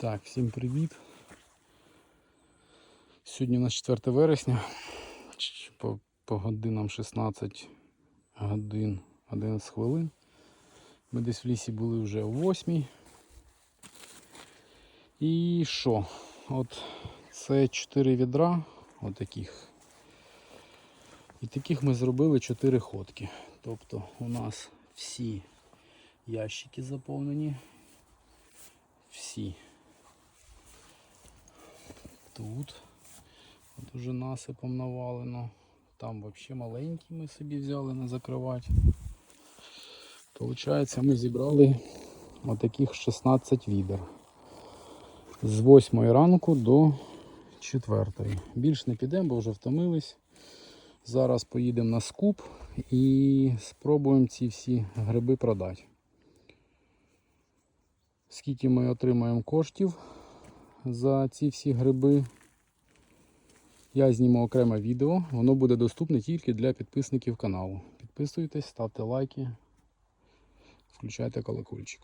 Так, всім привіт. Сьогодні у нас 4 вересня. По, по годинам 16 годин 11 хвилин. Ми десь в лісі були вже о 8. І що? От це 4 відра, отаких. І таких ми зробили 4 ходки. Тобто у нас всі ящики заповнені. Всі. Тут от уже насипом навалено. Там взагалі маленькі ми собі взяли на закривати. Получається, ми зібрали отаких 16 відер. З 8 ранку до 4. Більш не підемо, бо вже втомились. Зараз поїдемо на скуп і спробуємо ці всі гриби продати. Скільки ми отримаємо коштів за ці всі гриби. Я зніму окреме відео, воно буде доступне тільки для підписників каналу. Підписуйтесь, ставте лайки, включайте колокольчик.